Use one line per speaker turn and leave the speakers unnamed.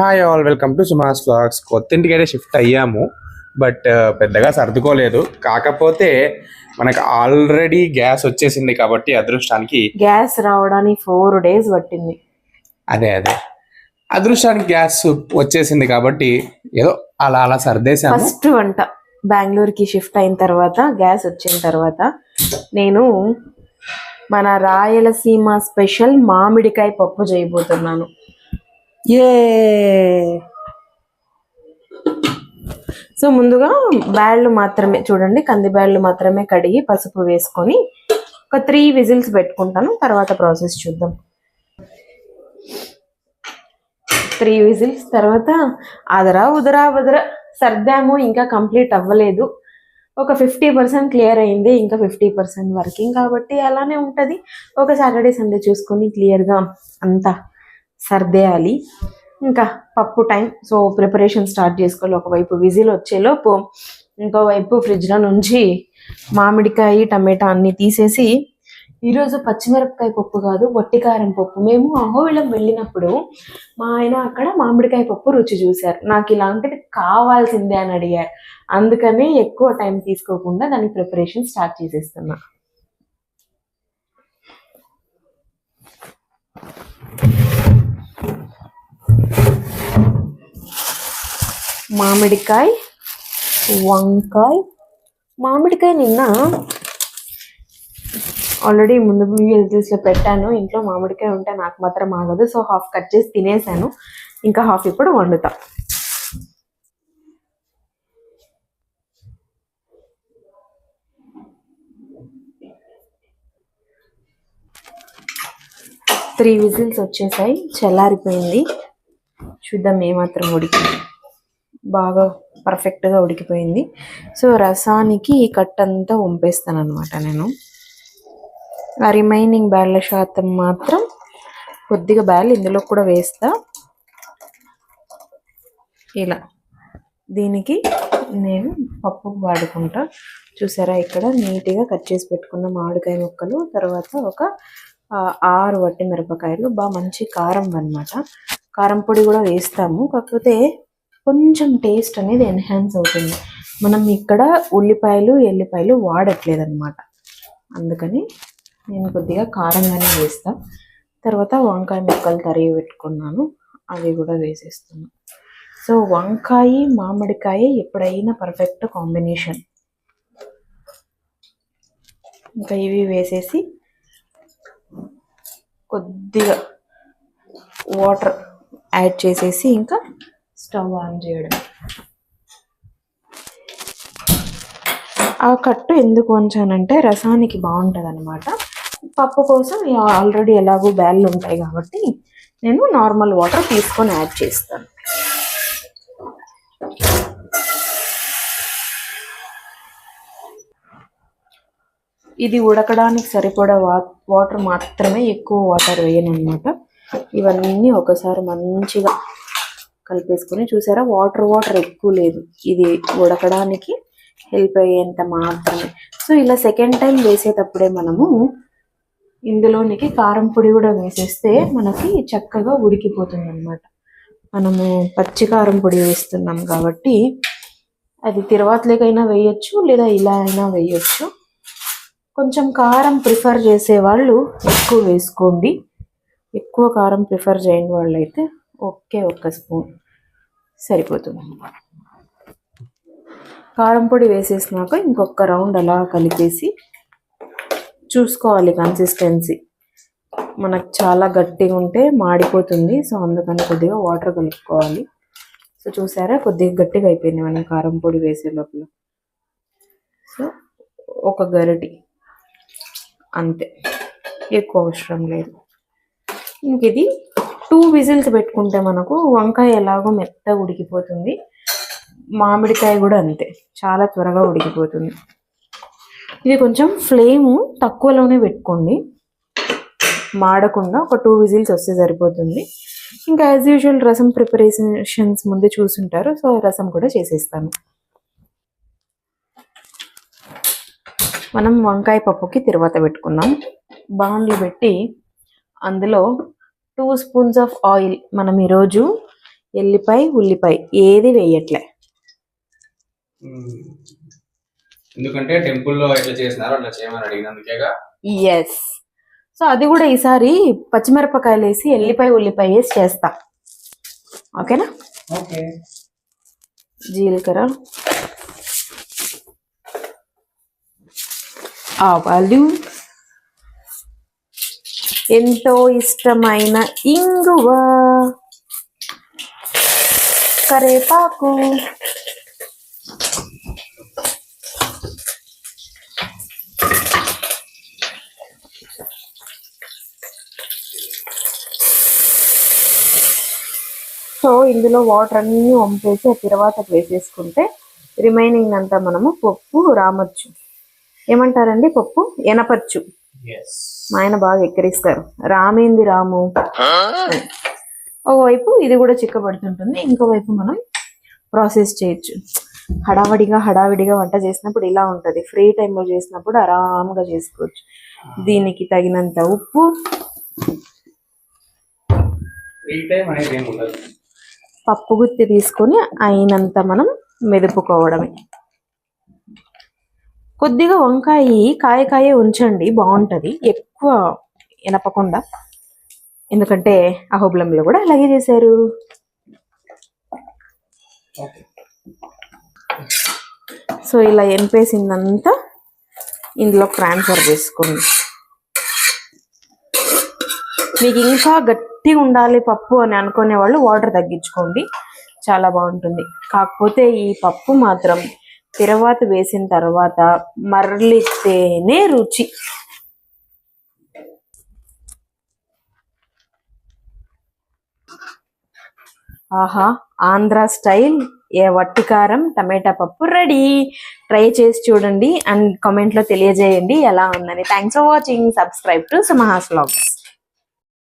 Hi all welcome to Suma's vlogs కొత్త ఇంటికి అయితే షిఫ్ట్ అయ్యాము బట్ పెద్దగా సర్దుకోలేదు. కాకపోతే మనకు ఆల్రెడీ గ్యాస్ వచ్చేసింది కాబట్టి అదృష్టానికి
గ్యాస్ రావడానికి ఫోర్ డేస్ పట్టింది.
అదే అదే. అదృష్టానికి గ్యాస్ వచ్చేసింది కాబట్టి ఏదో అలా అలా సర్దేశాము.
ఫస్ట్ వంట. బెంగళూరుకి షిఫ్ట్ అయిన తర్వాత గ్యాస్ వచ్చిన తర్వాత నేను మన రాయలసీమ స్పెషల్ మామిడికాయ పప్పు చేయబోతున్నాను. ఏ సో ముందుగా బ్యాళ్ళు మాత్రమే చూడండి. కంది బ్యాళ్ళు మాత్రమే కడిగి పసుపు వేసుకొని ఒక త్రీ విజిల్స్ పెట్టుకుంటాను. తర్వాత ప్రాసెస్ చూద్దాం. త్రీ విజిల్స్ తర్వాత అదరా ఉదరా ఉదరా సర్దాము ఇంకా కంప్లీట్ అవ్వలేదు. ఒక ఫిఫ్టీ పర్సెంట్ క్లియర్ అయింది. ఇంకా ఫిఫ్టీ పర్సెంట్ వర్కింగ్ కాబట్టి అలానే ఉంటుంది. ఒక సాటర్డే సండే చూసుకొని క్లియర్గా అంతా సర్దేయాలి ఇంకా పప్పు టైం. సో ప్రిపరేషన్ స్టార్ట్ చేసుకోవాలి. ఒకవైపు విజిల్ వచ్చేలోపు ఇంకోవైపు ఫ్రిడ్జ్లో నుంచి మామిడికాయ టమాటా అన్ని తీసేసి ఈరోజు పచ్చిమిరపకాయ పప్పు కాదు వట్టికారం పప్పు. మేము అహోవిళం వెళ్ళినప్పుడు మా ఆయన అక్కడ మామిడికాయ పప్పు రుచి చూశారు. నాకు ఇలాంటిది కావాల్సిందే అని అడిగారు. అందుకనే ఎక్కువ టైం తీసుకోకుండా దాని ప్రిపరేషన్ స్టార్ట్ చేసేస్తున్నా. మామిడికాయ వంకాయ. మామిడికాయ నిన్న ఆల్రెడీ ముందు వీడియోస్లో పెట్టాను. ఇంట్లో మామిడికాయ ఉంటే నాకు మాత్రం ఆగదు. సో హాఫ్ కట్ చేసి తినేసాను. ఇంకా హాఫ్ ఇప్పుడు వండుతా. త్రీ విజిల్స్ వచ్చేసాయి. చల్లారిపోయింది. చూద్దాం ఏమాత్రం ఉడికింది. బాగా పర్ఫెక్ట్గా ఉడికిపోయింది. సో రసానికి ఈ కట్ అంతా వంపేస్తాను అనమాట నేను. ఆ రిమైనింగ్ బ్యాళ్ళ శాతం మాత్రం కొద్దిగా బ్యాల్ ఇందులో కూడా వేస్తా. ఇలా. దీనికి నేను పప్పు వాడుకుంటా. చూసారా ఇక్కడ నీట్గా కట్ చేసి పెట్టుకున్న మామిడికాయ ముక్కలు తర్వాత ఒక ఆరు వట్టి మిరపకాయలు. బాగా మంచి కారం అనమాట కారం పొడి కూడా వేస్తాము. కాకపోతే కొంచెం టేస్ట్ అనేది ఎన్హాన్స్ అవుతుంది. మనం ఇక్కడ ఉల్లిపాయలు ఎల్లిపాయలు వాడట్లేదు అనమాట అందుకని నేను కొద్దిగా కారంగానే వేస్తా. తర్వాత వంకాయ ముక్కలు తరిగి పెట్టుకున్నాను. అవి కూడా వేసేస్తున్నాను సో వంకాయ మామిడికాయ ఎప్పుడైనా పర్ఫెక్ట్ కాంబినేషన్ ఇంకా ఇవి వేసేసి కొద్దిగా వాటర్ యాడ్ చేసేసి ఇంకా స్టవ్ ఆన్ చేయడం. ఆ కట్టు ఎందుకు వంచానంటే రసానికి బాగుంటుంది అనమాట పప్పు కోసం ఆల్రెడీ ఎలాగో బ్యాళ్ళు ఉంటాయి కాబట్టి నేను నార్మల్ వాటర్ తీసుకొని యాడ్ చేస్తాను. ఇది ఉడకడానికి సరిపడా వా వాటర్ మాత్రమే ఎక్కువ వాటర్ వేయను అనమాట ఇవన్నీ ఒకసారి మంచిగా కలిపేసుకొని చూసారా? వాటర్ వాటర్ ఎక్కువ లేదు. ఇది ఉడకడానికి హెల్ప్ అయ్యేంత మాత్రమే. సో ఇలా సెకండ్ టైం వేసేటప్పుడే మనము ఇందులోనికి కారం పొడి కూడా వేసేస్తే మనకి చక్కగా ఉడికిపోతుంది అనమాట మనము పచ్చి కారం పొడి వేస్తున్నాం కాబట్టి అది తిరువాతలేకైనా వేయొచ్చు లేదా ఇలా అయినా వేయొచ్చు. కొంచెం కారం ప్రిఫర్ చేసే వాళ్ళు ఎక్కువ వేసుకోండి. ఎక్కువ కారం ప్రిఫర్ చేయని వాళ్ళు అయితే ఒకే ఒక్క స్పూన్. సరిపోతుంది. కారం పొడి వేసేసినాక ఇంకొక రౌండ్ అలా కలిపేసి చూసుకోవాలి కన్సిస్టెన్సీ. మనకు చాలా గట్టిగా ఉంటే మాడిపోతుంది సో అందుకని కొద్దిగా వాటర్ కలుపుకోవాలి. సో చూసారా కొద్దిగా గట్టిగా అయిపోయింది మనం కారం పొడి వేసే లోపల. సో ఒక గరిటి. అంతే. ఎక్కువ అవసరం లేదు. ఇంక ఇది టూ విజిల్స్ పెట్టుకుంటే మనకు వంకాయ ఎలాగో మెత్తగా ఉడికిపోతుంది. మామిడికాయ కూడా అంతే చాలా త్వరగా ఉడికిపోతుంది. ఇది కొంచెం ఫ్లేమ్ తక్కువలోనే పెట్టుకోండి. మాడకుండా ఒక టూ విజిల్స్ వస్తే సరిపోతుంది. ఇంకా యాజ్ యూజువల్ రసం ప్రిపరేషన్స్ ముందే చూసుంటారు సో రసం కూడా చేసేస్తాను. మనం వంకాయ పప్పుకి తర్వాత పెట్టుకుందాం బాండ్లు పెట్టి అందులో టూ స్పూన్స్ ఆఫ్ ఆయిల్ మనం ఈరోజు ఎల్లిపాయ ఉల్లిపాయ ఏది వేయట్లే.
ఎందుకంటే టెంపుల్లో ఎట్లా చేసినారో అట్లా చేయమని అడిగినందుకేగా.
ఎస్ సో అది కూడా ఈసారి పచ్చిమిరపకాయలు వేసి ఎల్లిపాయ ఉల్లిపాయ వేసి చేస్తా. ఓకేనా?
ఓకే.
జీలకర్ర. ఆవాలు. ఎంతో ఇష్టమైన ఇంగువ. కరేపాకు. సో ఇందులో వాటర్ అన్ని వంపేసి ఆ తర్వాత వేసేసుకుంటే రిమైనింగ్ అంతా మనము పప్పు రామచ్చు. ఏమంటారండి పప్పు? ఎనపచ్చు. మా ఆయన బాగా ఎక్కిరిస్తారు. రామేంది రాము. ఒకవైపు ఇది కూడా చిక్కబడుతుంటుంది ఇంకోవైపు మనం ప్రాసెస్ చేయొచ్చు. హడావడిగా హడావిడిగా వంట చేసినప్పుడు ఇలా ఉంటది. ఫ్రీ టైంలో చేసినప్పుడు ఆరాంగా చేసుకోవచ్చు. దీనికి తగినంత ఉప్పు. పప్పు గుత్తి తీసుకొని అయినంత మనం మెదుపుకోవడమే. కొద్దిగా వంకాయ కాయ కాయ ఉంచండి బాగుంటది. ఎక్కువ ఎనపకుండా. ఎందుకంటే అహోబలంలో కూడా అలాగే చేశారు. సో ఇలా ఎంపేసిందంతా ఇందులో ట్రాన్స్ఫర్ చేసుకోండి మీకు ఇంకా గట్టిగా ఉండాలి పప్పు అని అనుకునే వాళ్ళు వాటర్ తగ్గించుకోండి. చాలా బాగుంటుంది. కాకపోతే ఈ పప్పు మాత్రం తిరవాత వేసిన తర్వాత మరలితేనే రుచి. ఆహా ఆంధ్ర స్టైల్ ఏ వట్టికారం టమాటా పప్పు రెడీ. ట్రై చేసి చూడండి అండ్ కామెంట్లో తెలియజేయండి ఎలా ఉందని. Thanks for watching subscribe to Suma's vlogs